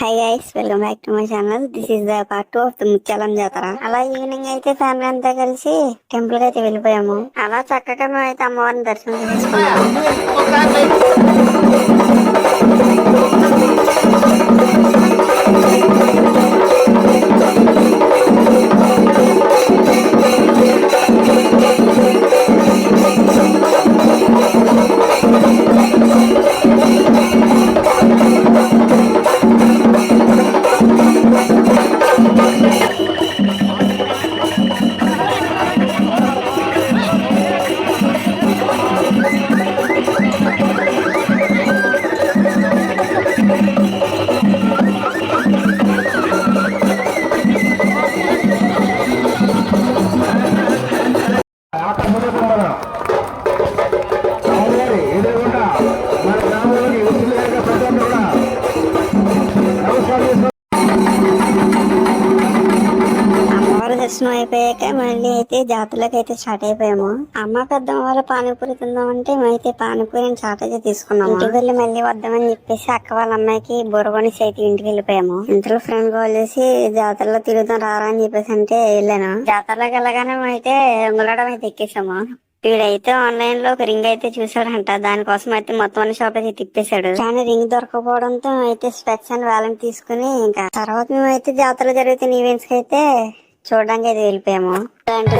Hi guys welcome back to my channel this is the part two of the Muthyalam Jatara అలా evening అయితే family అంతా కలిసి టెంపుల్కి అయితే వెళ్ళిపోయాము. అలా చక్కగా మేము అయితే అమ్మవారిని దర్శనం చేసుకున్నాము. దర్శనం అయిపోయాక మళ్ళీ అయితే జాతరలోకి అయితే స్టార్ట్ అయిపోయాము. అమ్మ పెద్ద వాళ్ళ పానీపూరి తిందామంటే మేమైతే పానీపూరిని స్టార్ట్ అయితే తీసుకున్నాము. ఇంటికి వెళ్ళి మళ్ళీ వద్దామని చెప్పేసి అక్క వాళ్ళ అమ్మాయికి బుర్రగొని అయితే ఇంటికి వెళ్ళిపోయాము. ఇంతలో ఫ్రెండ్ కాల్ చేసి జాతరలో తిరుగుతాం రారా అని చెప్పేసి అంటే వెళ్ళాను. జాతరలోకి వెళ్ళగానే అయితే ఉంగలడం అయితే ఎక్కేసాము. వీడైతే ఆన్లైన్లో ఒక రింగ్ అయితే చూసాడంట దానికోసం అయితే మొత్తం అన్ని షాప్ అయితే తిప్పేశాడు. కానీ రింగ్ దొరకపోవడంతో అయితే స్పెక్స్ అండ్ వ్యాలెంట్ తీసుకుని ఇంకా తర్వాత మేము అయితే జాతరలో జరుగుతున్న ఈవెంట్స్కి అయితే చూడడానికి అయితే వెళ్ళిపోయాము. అలాంటి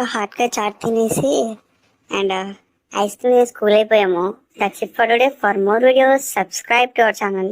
ఇంట్లో హాట్గా చాట్ తినేసి అండ్ ఐస్ క్రీమ్ స్కూల్ అయిపోయాము that's it for today for more videos subscribe to our channel